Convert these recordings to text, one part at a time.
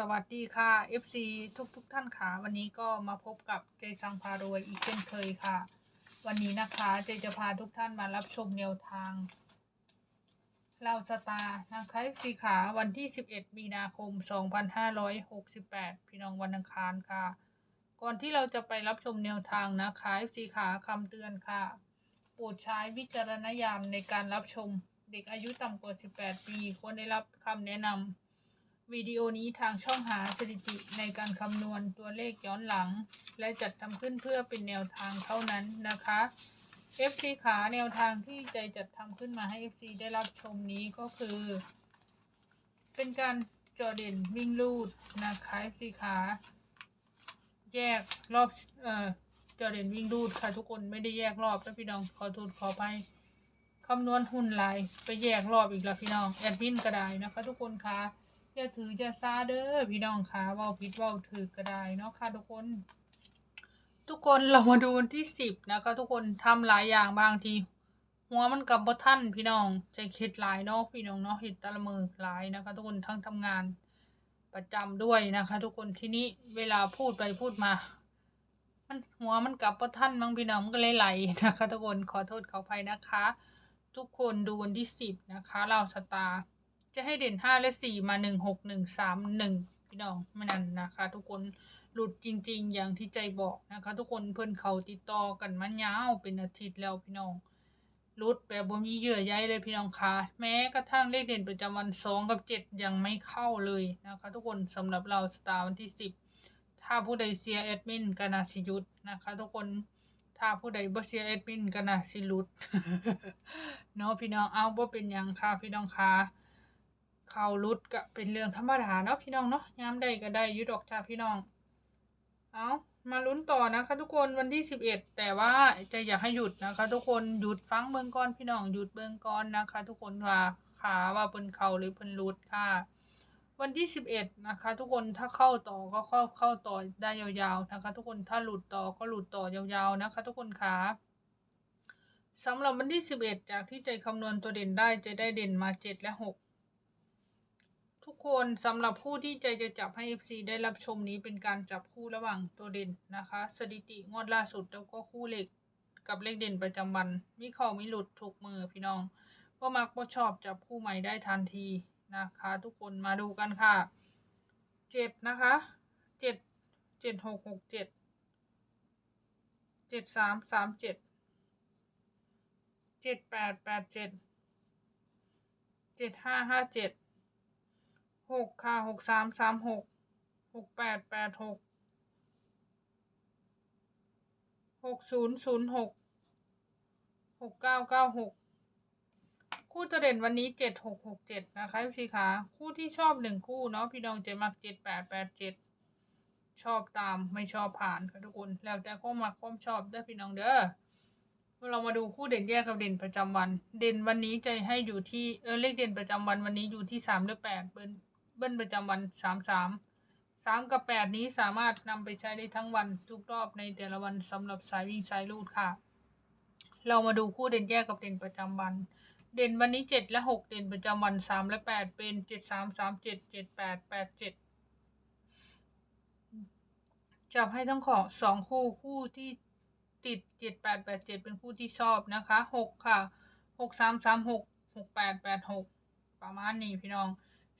สวัสดีค่ะ FC ทุกทุกๆท่านค่ะ วันนี้ก็มาพบกับเจสังพารวยอีกเช่นเคยค่ะ วันนี้นะคะเจจะพาทุกท่านมารับชมแนวทางเราสตาร์นะคะ FC ขาวันที่ 11 มีนาคม 2568 พี่น้องวันอังคารค่ะ ก่อนที่เราจะไปรับชมแนวทางนะคะ FC ขาคำเตือนค่ะ โปรดใช้วิจารณญาณในการรับชม เด็กอายุต่ำกว่า 18 ปีควรได้รับคำแนะนำ วิดีโอนี้ทางช่องหาสถิติในการคำนวณตัวเลขย้อนหลัง และจัดทำขึ้นเพื่อเป็นแนวทางเท่านั้นนะคะ FC ขาแนวทางที่ใจจัดทำขึ้นมาให้ FC ได้รับชมนี้ก็คือ เป็นการจอเด่นวิ่งลูดนะคะ FC ขาแยกรอบเอ่อจอเด่นวิ่งลูดค่ะทุกคนไม่ได้แยกรอบนะพี่น้องขอโทษขอไปคำนวณหุ่นลายไปแยกรอบอีกแล้วพี่น้องแอดมินก็ได้นะคะ ทุกคนค่ะ อย่าถือจะซาเด้อพี่น้องคะเว่าผิดเว่าถือก็ได้เนาะค่ะทุกคน ทุกคนเรามาดูวันที่สิบนะคะ ทุกคนทำหลายอย่างบางที หัวมันกลับบท่านพี่น้องใจคิดหลายเนาะพี่น้องเนาะเห็ดตะละมือหลายนะคะ ทุกคนทั้งทำงานประจำด้วยนะคะ ทุกคนทีนี้เวลาพูดไปพูดมา มันหัวมันกลับบ่ท่านมั้งพี่น้องมันก็เลยไหลนะคะ ทุกคนขอโทษขออภัยนะคะ ทุกคนดูวันที่สิบนะคะ เราสตาร์ จะให้เด่นห้าและสี่มาหนึ่งหกหนึ่งสามหนึ่งพี่น้องไม่นั่นนะคะ ทุกคนหลุดจริง ๆ อย่างที่ใจบอกนะคะ ทุกคนเพิ่อนเขาติดต่อกันมายาวเป็นอาทิตย์แล้วพี่น้องหลุดแบบบ่มีเยื่อใยเลยพี่น้องคะแม้กระทั่งเลขเด่นประจำวันสองกับเจ็ดยังไม่เข้าเลยนะคะ ทุกคนสำหรับเราสตาร์วันที่สิบถ้าผู้ใดเสียแอดมินก็นาสิยุดนะคะ ทุกคนถ้าผู้ใดบ่เสียแอดมินก็นาสิลุดเนาะพี่น้องเอาบ่เป็นยังค่ะพี่น้องคะ ข่าวรุดก็เป็นเรื่องธรรมดาเนาะพี่น้องเนาะยามใดก็ได้ยุดอกจ้าพี่น้อง เอามาลุ้นต่อนะคะทุกคนวันที่สิบเอ็ดแต่ว่าจะอยากให้หยุดนะคะ ทุกคนหยุดฟังเบิงก่อนพี่น้องหยุดเบิงก่อนนะคะ ทุกคนว่าขาว่าเพิ่นเข้าหรือเพิ่นรุดค่ะ วันที่สิบเอ็ดนะคะ ทุกคนถ้าเข้าต่อก็เข้าเข้าต่อได้ยาวๆนะคะ ทุกคนถ้าหลุดต่อก็หลุดต่อยาวๆนะคะ ทุกคนค่ะสำหรับวันที่สิบเอ็ดจากที่ใจคำนวณตัวเด่นได้จะได้เด่นมาเจ็ดและหก ทุกคนสำหรับผู้ที่ใจจะจับให้ FC ได้รับชมนี้เป็นการจับคู่ระหว่างตัวเด่นนะคะ สถิติงวดล่าสุดแล้วก็คู่เลขกับเลขเด่นประจำวันมีเข้ามีหลุดถูกมือพี่น้องก็มักก็ชอบจับคู่ใหม่ได้ทันทีนะคะ ทุกคนมาดูกันค่ะเจ็ดนะคะเจ็ดเจ็ดหกหกเจ็ดเจ็ดสามสามเจ็ดเจ็ดแปดแปดเจ็ดเจ็ดห้าห้าเจ็ด หกค่ะหกสามสามหกหกแปดแปดหกหกศูนย์ศูนย์หกหกเก้าเก้าหกคู่ตัวเด่นวันนี้เจ็ดหกหกเจ็ดนะคะพี่ขาคู่ที่ชอบหนึ่งคู่เนาะพี่น้องจะมักเจ็ดแปดแปดเจ็ดชอบตามไม่ชอบผ่านค่ะทุกคนแล้วแต่ก็มักความชอบเด้พี่น้องเด้อเรามาดูคู่เด่นแยกกับเด่นประจำวัน เด่นวันนี้จะให้อยู่ที่เออเลขเด่นประจำวันวันนี้อยู่ที่สามหรือแปดเบิ้ล เบิ้ลประจำวันสามสามสามกับแปดนี้สามารถนำไปใช้ได้ทั้งวันทุกรอบในแต่ละวันสำหรับสายวิ่งสายลูดค่ะ เรามาดูคู่เด่นแยกกับเด่นประจำวัน เด่นวันนี้เจ็ดและหกเด่นประจำวันสามและแปดเป็นเจ็ดสามสามเจ็ดเจ็ดแปดแปดเจ็ดจับให้ทั้งของสองคู่คู่ที่ติดเจ็ดแปดแปดเจ็ดเป็นคู่ที่ชอบนะคะหกค่ะหกสามสามหกหกแปดแปดหกประมาณนี้พี่น้อง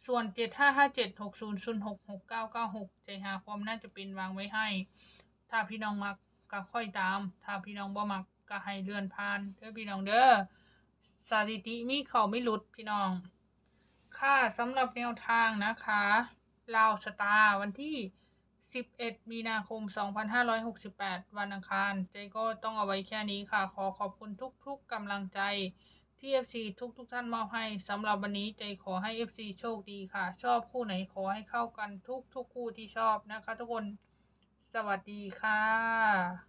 ส่วนเจ็ดห้าห้าเจ็ดหกศูนย์ศูนย์หกหกเก้าเก้าหกใจหาความน่าจะเป็นวางไว้ให้ ถ้าพี่น้องมักก็ค่อยตาม ถ้าพี่น้องบ่มักก็ให้เลื่อนผ่านเด้อพี่น้องเด้อสถิติมีเขาไม่หลุดพี่น้อง ค่ะสำหรับแนวทางนะคะลาวสตาร์วันที่ 11 มีนาคม 2568 วันอังคาร ใจก็ต้องเอาไว้แค่นี้ค่ะ ขอขอบคุณทุกๆกำลังใจ ที่ FC ทุกทุกท่านมอบให้สำหรับวันนี้ใจขอให้ FC โชคดีค่ะ ชอบคู่ไหนขอให้เข้ากันทุกทุกคู่ที่ชอบนะคะ ทุกคนสวัสดีค่ะ